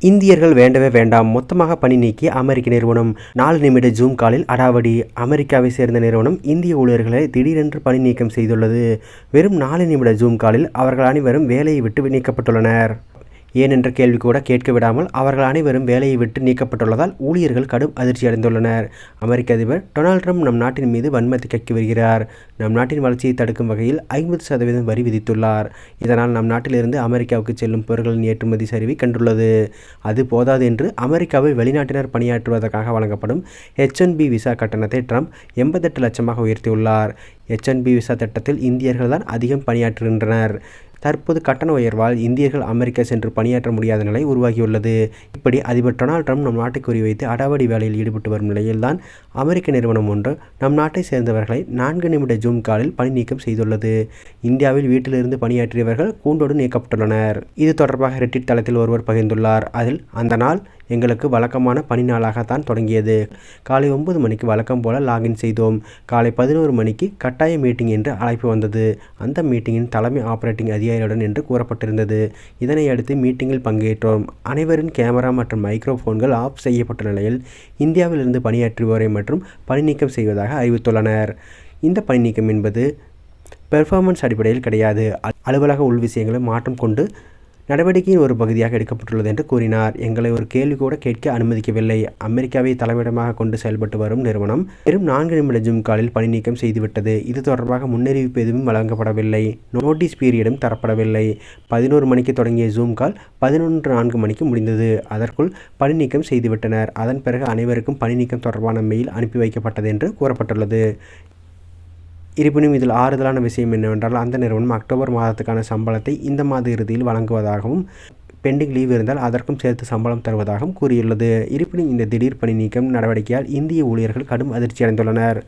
இந்தியர்கள் வேண்டவே வேண்டாம். மொத்தமாக பணி நீக்கி அமெரிக்க நிறுவனம் நாலு நிமிட ஜூம் காலில் அடாவடி. அமெரிக்காவை சேர்ந்த நிறுவனம் இந்திய ஊழியர்களை திடீரென்று பணி நீக்கம் செய்துள்ளது. வெறும் நாலு நிமிட ஜூம் காலில் அவர்கள் அனைவரும் வேலையை விட்டு நீக்கப்பட்டுள்ளனர். ஏன் என்ற கேள்வி கூட கேட்க விடாமல் அவர்கள் அனைவரும் வேலையை விட்டு நீக்கப்பட்டுள்ளதால் ஊழியர்கள் கடும் அதிர்ச்சி அடைந்துள்ளனர். அமெரிக்க அதிபர் டொனால்ட் ட்ரம்ப் நம் நாட்டின் மீது வன்மத்தை கக்கி வருகிறார். நம் நாட்டின் வளர்ச்சியை தடுக்கும் வகையில் ஐம்பது சதவீதம் வரி விதித்துள்ளார். இதனால் நம் நாட்டிலிருந்து அமெரிக்காவுக்கு செல்லும் பொருட்களின் ஏற்றுமதி சரிவை கண்டுள்ளது. அது போதாது என்று அமெரிக்காவில் வெளிநாட்டினர் பணியாற்றுவதற்காக வழங்கப்படும் ஹெச் பி விசா கட்டணத்தை ட்ரம்ப் எண்பத்தெட்டு லட்சமாக உயர்த்தியுள்ளார். ஹெச் பி விசா திட்டத்தில் இந்தியர்கள் தான் அதிகம் பணியாற்றுகின்றனர். தற்போது கட்டண உயர்வால் இந்தியர்கள் அமெரிக்கா சென்று பணியாற்ற முடியாத நிலை உருவாகியுள்ளது. இப்படி அதிபர் டொனால்ட் ட்ரம்ப் நம் நாட்டை குறிவைத்து அடாவடி வேலையில் ஈடுபட்டு வரும் நிலையில்தான் அமெரிக்க நிறுவனம் ஒன்று நம் நாட்டை சேர்ந்தவர்களை நான்கு நிமிட ஜூம் காலில் பணி நீக்கம் செய்துள்ளது. இந்தியாவில் வீட்டிலிருந்து பணியாற்றியவர்கள் கூண்டோடு நீக்கப்பட்டுள்ளனர். இது தொடர்பாக ரெட்டிட் தளத்தில் ஒருவர் பகிர்ந்துள்ளார். அதில் அந்த நாள் எங்களுக்கு வழக்கமான பணி நாளாகத்தான் தொடங்கியது. காலை ஒன்பது மணிக்கு வழக்கம் போல லாகின் செய்தோம். காலை பதினோரு மணிக்கு கட்டாய மீட்டிங் என்று அழைப்பு வந்தது. அந்த மீட்டிங்கின் தலைமை ஆபரேட்டிங் அதிகாரியுடன் என்று கூறப்பட்டிருந்தது. இதனை அடுத்து மீட்டிங்கில் பங்கேற்றோம். அனைவரின் கேமரா மற்றும் மைக்ரோஃபோன்கள் ஆஃப் செய்யப்பட்ட நிலையில் இந்தியாவிலிருந்து பணியாற்றுவோரை மற்றும் பணி நீக்கம் செய்வதாக அறிவித்துள்ளனர். இந்த பணி நீக்கம் என்பது பெர்ஃபார்மன்ஸ் அடிப்படையில் கிடையாது. அலுவலக உள் விஷயங்களை மாற்றம் கொண்டு நடவடிக்கையின் ஒரு பகுதியாக எடுக்கப்பட்டுள்ளது என்று கூறினார். எங்களை ஒரு கேள்வி கூட கேட்க அனுமதிக்கவில்லை. அமெரிக்காவை தலைமையிடமாக கொண்டு செயல்பட்டு வரும் நிறுவனம் வெறும் நான்கு நிமிட ஜூம் காலில் பணி நீக்கம் செய்துவிட்டது. இது தொடர்பாக முன்னறிவிப்பு எதுவும் வழங்கப்படவில்லை. நோட்டீஸ் பீரியடும் தரப்படவில்லை. பதினோரு மணிக்கு தொடங்கிய ஜூம் கால் பதினொன்று நான்கு மணிக்கு முடிந்தது. அதற்குள் பணி நீக்கம் செய்துவிட்டனர். அதன் பிறகு அனைவருக்கும் பணி நீக்கம் தொடர்பான மெயில் அனுப்பி வைக்கப்பட்டது என்று கூறப்பட்டுள்ளது. இருப்பினும் இதில் ஆறுதலான விஷயம் என்னவென்றால் அந்த நிறுவனம் அக்டோபர் மாதத்துக்கான சம்பளத்தை இந்த மாத இறுதியில் வழங்குவதாகவும் பெண்டிங் லீவ் இருந்தால் அதற்கும் சேர்த்து சம்பளம் தருவதாகவும் கூறியுள்ளது. இருப்பினும் இந்த திடீர் பணி நீக்கம் நடவடிக்கையால் இந்திய ஊழியர்கள் கடும் அதிர்ச்சி அடைந்துள்ளனர்